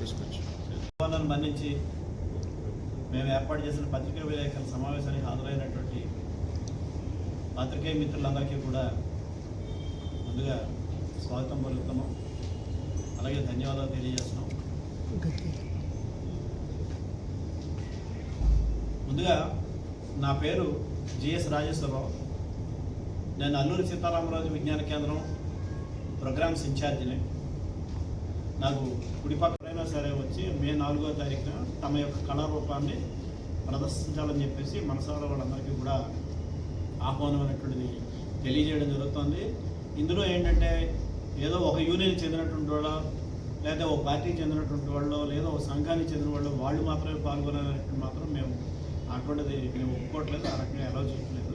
తీసుకొచ్చి మన్నించి మేము ఏర్పాటు చేసిన పత్రికా విలేకరుల సమావేశానికి హాజరైనటువంటి పాత్రికేయ మిత్రులందరికీ కూడా ముందుగా స్వాగతం పలుకుతున్నాం. అలాగే ధన్యవాదాలు తెలియజేస్తున్నాం. ముందుగా నా పేరు జిఎస్ రాజేశ్వరరావు. నేను అల్లూరి సీతారామరాజు విజ్ఞాన కేంద్రం ప్రోగ్రామ్స్ ఇన్ఛార్జిని. నాకు కుడిపక్క సరే వచ్చి మే నాలుగో తారీఖున తమ యొక్క కళారూపాన్ని ప్రదర్శించాలని చెప్పేసి మనసారా వాళ్ళందరికీ కూడా ఆహ్వానం అనేటువంటిది తెలియజేయడం జరుగుతుంది. ఇందులో ఏంటంటే ఏదో ఒక యూనియన్ చెందినటువంటి వాళ్ళ లేదా ఒక పార్టీకి చెందినటువంటి వాళ్ళు లేదా ఒక సంఘానికి చెందిన వాళ్ళు వాళ్ళు మాత్రమే పాల్గొనాలనేటువంటి మాత్రం మేము అటువంటిది మేము ఒప్పుకోవట్లేదు. ఆ రకంగా ఎలా చేయట్లేదు.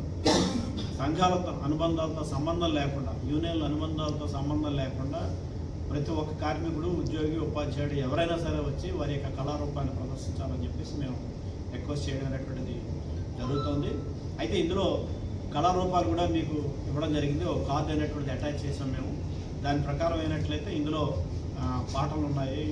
సంఘాలతో అనుబంధాలతో సంబంధం లేకుండా యూనియన్ల అనుబంధాలతో సంబంధం లేకుండా ప్రతి ఒక్క కార్మికుడు ఉద్యోగి ఉపాధ్యాయుడు ఎవరైనా సరే వచ్చి వారి యొక్క కళారూపాన్ని ప్రదర్శించాలని చెప్పేసి మేము రిక్వెస్ట్ చేయడం అనేటువంటిది జరుగుతుంది. అయితే ఇందులో కళారూపాలు కూడా మీకు ఇవ్వడం జరిగింది. ఒక కార్డు అనేటువంటిది అటాచ్ చేసాం మేము. దాని ప్రకారం అయినట్లయితే ఇందులో పాటలు ఉన్నాయి.